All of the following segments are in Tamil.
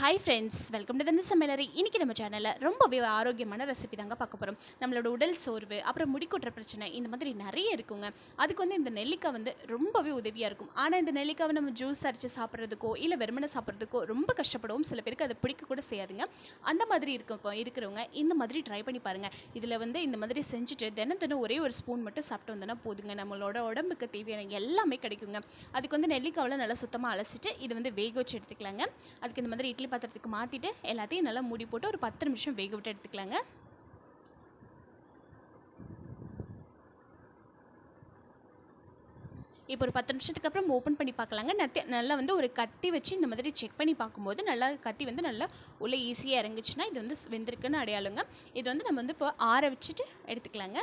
ஹாய் ஃப்ரெண்ட்ஸ் வெல்கம் டு தந்த சமையலரை இன்றைக்கி நம்ம சேனலில் ரொம்பவே ஆரோக்கியமான ரெசிபி தாங்க பார்க்க போகிறோம் நம்மளோட உடல் சோர்வு அப்புறம் முடி கொட்டுற பிரச்சனை இந்த மாதிரி நிறைய இருக்குங்க. அதுக்கு வந்து இந்த நெல்லிக்காய் வந்து ரொம்பவே உதவியாக இருக்கும். ஆனால் இந்த நெல்லிக்காவை நம்ம ஜூஸ் அரைச்சி சாப்பிட்றதுக்கோ இல்லை வெறுமனை சாப்பிட்றதுக்கோ ரொம்ப கஷ்டப்படுவோம். சில பேருக்கு அதை பிடிக்க கூட செய்யாதுங்க. அந்த மாதிரி இருக்க இப்போ இருக்கிறவங்க இந்த மாதிரி ட்ரை பண்ணி பாருங்கள் இதில் வந்து இந்த மாதிரி செஞ்சுட்டு தினம் தினம் ஒரே ஒரு ஸ்பூன் மட்டும் சாப்பிட்டு வந்தோன்னா போதுங்க. நம்மளோட உடம்புக்கு தேவையான எல்லாமே கிடைக்குங்க. அதுக்கு வந்து நெல்லிக்காவில் நல்லா சுத்தமாக அலசிட்டு இது வந்து வேக வச்சு எடுத்துக்கலாங்க. அதுக்கு இந்த மாதிரி இட்லி பாத்திரத்துக்கு மாற்றிட்டு எல்லாத்தையும் நல்லா மூடி போட்டு ஒரு பத்து நிமிஷம் வேக விட்டு எடுத்துக்கலாங்க. இப்போ ஒரு பத்து நிமிஷத்துக்கு அப்புறம் ஓப்பன் பண்ணி பார்க்கலாங்க. நத்தி நல்லா வந்து ஒரு கத்தி வச்சு இந்த மாதிரி செக் பண்ணி பார்க்கும்போது நல்லா கத்தி வந்து நல்லா உள்ளே ஈஸியாக இறங்குச்சுன்னா இது வந்து வெந்திருக்குன்னு அடையாளங்க. இது வந்து நம்ம வந்து இப்போ ஆற வச்சுட்டு எடுத்துக்கலாங்க.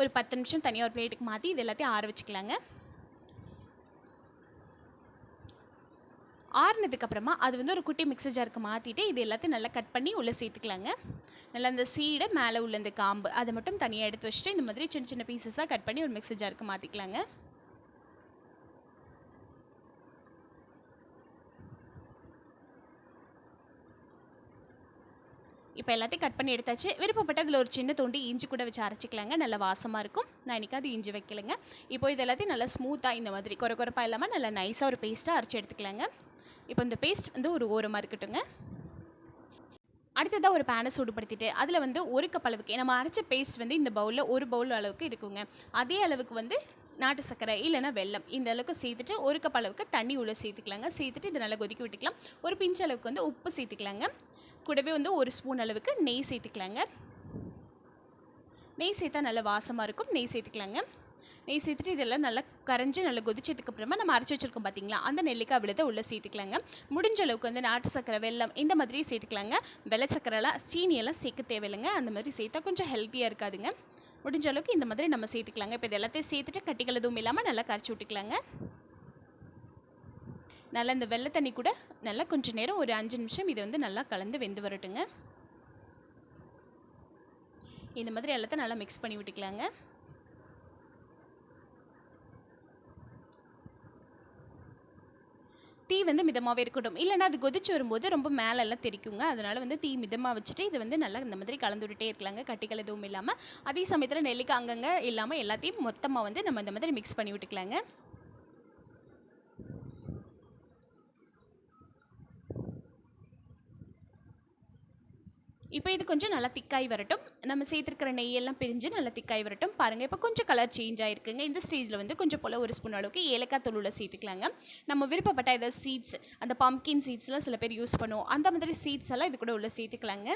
ஒரு பத்து நிமிஷம் தனியாக ஒரு பிளேட்டுக்கு மாற்றி இது எல்லாத்தையும் ஆற வச்சுக்கலாங்க. ஆறுனதுக்கப்புறமா அது வந்து ஒரு குட்டி மிக்சர் ஜாருக்கு மாற்றிட்டு இது எல்லாத்தையும் நல்லா கட் பண்ணி உள்ளே சேர்த்துக்கலாங்க. நல்லா அந்த சீடை மேலே உள்ள இந்த காம்பு அதை மட்டும் தனியாக எடுத்து வச்சுட்டு இந்த மாதிரி சின்ன சின்ன பீசஸாக கட் பண்ணி ஒரு மிக்சர் ஜாருக்கு மாற்றிக்கலாங்க இப்போ எல்லாத்தையும் கட் பண்ணி எடுத்தாச்சு. விருப்பப்பட்ட அதில் ஒரு சின்ன தோண்டி இஞ்சி கூட வச்சு அரைச்சிக்கலாங்க. நல்லா வாசமாக இருக்கும். நான் இன்றைக்கி அது இஞ்சி வைக்கலைங்க. இப்போ இது எல்லாத்தையும் நல்லா ஸ்மூத்தாக இந்த மாதிரி குறை குறைப்பாக இல்லாமல் நல்லா நைஸாக ஒரு பேஸ்ட்டாக அரைச்சி எடுத்துக்கலாங்க. இப்போ இந்த பேஸ்ட் வந்து ஒரு ஓரமாக இருக்கட்டுங்க அடுத்ததாக ஒரு பேனை சூடுபடுத்திட்டு அதில் வந்து ஒரு கப் அளவுக்கு நம்ம அரைச்ச பேஸ்ட் வந்து இந்த பவுலில் ஒரு பவுல் அளவுக்கு இருக்குங்க. அதே அளவுக்கு வந்து நாட்டு சர்க்கரை இல்லைன்னா வெல்லம் இந்த அளவுக்கு சேர்த்துட்டு ஒரு கப் அளவுக்கு தண்ணி உள்ளே சேர்த்துக்கலாங்க. சேர்த்துட்டு இதை நல்லா கொதிக்க விட்டுக்கலாம். ஒரு பிஞ்ச் அளவுக்கு வந்து உப்பு சேர்த்துக்கலாங்க. கூடவே வந்து ஒரு ஸ்பூன் அளவுக்கு நெய் சேர்த்துக்கலாங்க. நெய் சேர்த்தா நல்ல வாசமாக இருக்கும். நெய் சேர்த்துக்கலாங்க. நெய் சேர்த்துட்டு இதெல்லாம் நல்லா கரைஞ்சி நல்லா கொதிச்சதுக்கு அப்புறமா நம்ம அரைச்சி வச்சிருக்கோம் பார்த்தீங்களா அந்த நெல்லிக்காய் விழுத உள்ளே சேர்த்துக்கலாங்க. முடிஞ்ச அளவுக்கு வந்து நாட்டு சக்கரை வெல்லம் இந்த மாதிரி சேர்த்துக்கலாங்க. வெள்ளை சக்கரைலாம் சீனியெல்லாம் சேர்க்க தேவையில்லைங்க. அந்த மாதிரி சேர்த்தா கொஞ்சம் ஹெல்த்தியாக இருக்காதுங்க. முடிஞ்ச அளவுக்கு இந்த மாதிரி நம்ம சேர்த்துக்கலாங்க. இப்போ இது எல்லாத்தையும் சேர்த்துட்டு கட்டிகள் எதுவும் இல்லாமல் நல்லா கரைச்சி விட்டுக்கலாங்க. நல்லா இந்த வெள்ளை தண்ணி கூட நல்லா கொஞ்சம் நேரம் ஒரு அஞ்சு நிமிஷம் இது வந்து நல்லா கலந்து வெந்து வரட்டுங்க. இந்த மாதிரி எல்லாத்தையும் நல்லா மிக்ஸ் பண்ணி விட்டுக்கலாங்க. தீ வந்து மிதமாகவே இருக்கட்டும். இல்லைனா அது கொதிச்சு வரும்போது ரொம்ப மேலெல்லாம் தெரிக்குங்க அதனால் வந்து தீ மிதமாக வச்சுட்டு இது வந்து நல்லா இந்த மாதிரி கலந்து விட்டுட்டே இருக்கலாங்க. கட்டிகள் எதுவும் இல்லாமல் அதே சமயத்தில் நெல்லிக்காய் அங்கங்கே இல்லாமல் எல்லாத்தையும் மொத்தமாக வந்து நம்ம இந்த மாதிரி மிக்ஸ் பண்ணி விட்டுக்கலாங்க. இப்போ இது கொஞ்சம் நல்லா திக்காய் வரட்டும். நம்ம சேர்த்துருக்கிற நெய்யெல்லாம் பிரிஞ்சு நல்லா திக்காய் வரட்டும். பாருங்கள் இப்போ கொஞ்சம் கலர் சேஞ்ச் ஆகிருக்குங்க இந்த ஸ்டேஜில் வந்து கொஞ்சம் போல் ஒரு ஸ்பூன் அளவுக்கு ஏலக்காய் தூளில் சேர்த்துக்கலாங்க. நம்ம விருப்பப்பட்ட ஏதாவது சீட்ஸ் அந்த பம்கின் சீட்ஸ்லாம் சில பேர் யூஸ் பண்ணுவோம். அந்த மாதிரி சீட்ஸ் எல்லாம் இது கூட உள்ள சேர்த்துக்கலாங்க.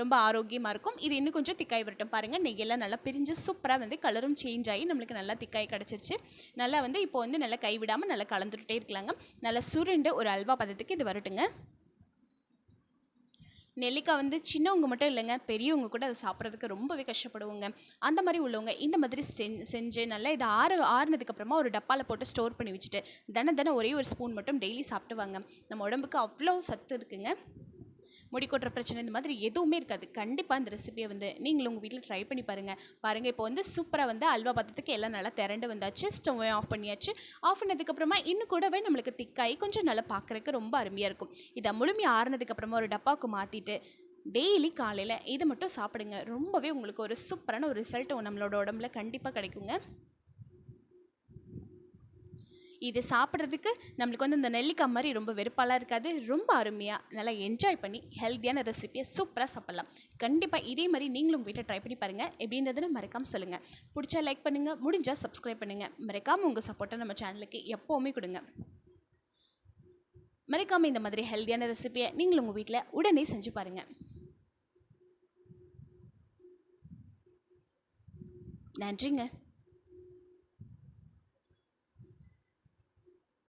ரொம்ப ஆரோக்கியமாக இருக்கும். இது இன்னும் கொஞ்சம் திக்காய் வரட்டும். பாருங்கள் நெய்யெல்லாம் நல்லா பிரிஞ்சு சூப்பராக வந்து கலரும் சேஞ்ச் ஆகி நம்மளுக்கு நல்லா திக்காய் கிடச்சிருச்சு. நல்லா வந்து இப்போ வந்து நல்லா கைவிடாமல் நல்லா கலந்துகிட்டே இருக்கலாங்க. நல்லா சுருண்டு ஒரு அல்வா பதத்துக்கு இது வரட்டுங்க. நெல்லிக்காய் வந்து சின்னவங்க மட்டும் இல்லைங்க பெரியவங்க கூட அதை சாப்பிட்றதுக்கு ரொம்பவே கஷ்டப்படுவோங்க. அந்த மாதிரி உள்ளவங்க இந்த மாதிரி செஞ்சு நல்லா இதை ஆற ஆறுனதுக்கப்புறமா ஒரு டப்பாவில் போட்டு ஸ்டோர் பண்ணி வச்சுட்டு தினம் தினம் ஒரே ஒரு ஸ்பூன் மட்டும் டெய்லி சாப்பிட்டுவாங்க. நம்ம உடம்புக்கு அவ்வளோ சத்து இருக்குங்க. முடி கொட்டுற பிரச்சனை இந்த மாதிரி எதுவுமே இருக்காது. கண்டிப்பாக இந்த ரெசிபியை வந்து நீங்கள் உங்கள் வீட்டில் ட்ரை பண்ணி பாருங்கள் பாருங்கள் இப்போ வந்து சூப்பராக வந்து அல்வா பத்தத்துக்கு எல்லாம் நல்லா திரண்டு வந்தாச்சு. ஸ்டவ்வை ஆஃப் பண்ணியாச்சு. ஆஃப் பண்ணதுக்கப்புறமா இன்னும் கூடவே நம்மளுக்கு திக்காகி கொஞ்சம் நல்லா பார்க்குறக்கு ரொம்ப அருமையாக இருக்கும். இதை முழுமையாக ஆறுனதுக்கப்புறமா ஒரு டப்பாவுக்கு மாற்றிட்டு டெய்லி காலையில் இதை மட்டும் சாப்பிடுங்க. ரொம்பவே உங்களுக்கு ஒரு சூப்பரான ஒரு ரிசல்ட் நம்மளோட உடம்புல கண்டிப்பாக கிடைக்குங்க. இது சாப்பிட்றதுக்கு நம்மளுக்கு வந்து இந்த நெல்லிக்காய் மாதிரி ரொம்ப வெறுப்பாலாம் இருக்காது. ரொம்ப அருமையாக நல்லா என்ஜாய் பண்ணி ஹெல்த்தியான ரெசிபியை சூப்பராக சாப்பிட்லாம். கண்டிப்பாக இதே மாதிரி நீங்களும் உங்கள் வீட்டை ட்ரை பண்ணி பாருங்கள் எப்படின்றதுன்னு மறக்காமல் சொல்லுங்கள் பிடிச்சா லைக் பண்ணுங்கள் முடிஞ்சால் சப்ஸ்கிரைப் பண்ணுங்கள் மறக்காமல் உங்கள் சப்போர்ட்டை நம்ம சேனலுக்கு எப்போவுமே கொடுங்க. மறக்காமல் இந்த மாதிரி ஹெல்த்தியான ரெசிபியை நீங்களும் உங்கள் வீட்டில் உடனே செஞ்சு பாருங்கள் நன்றிங்க.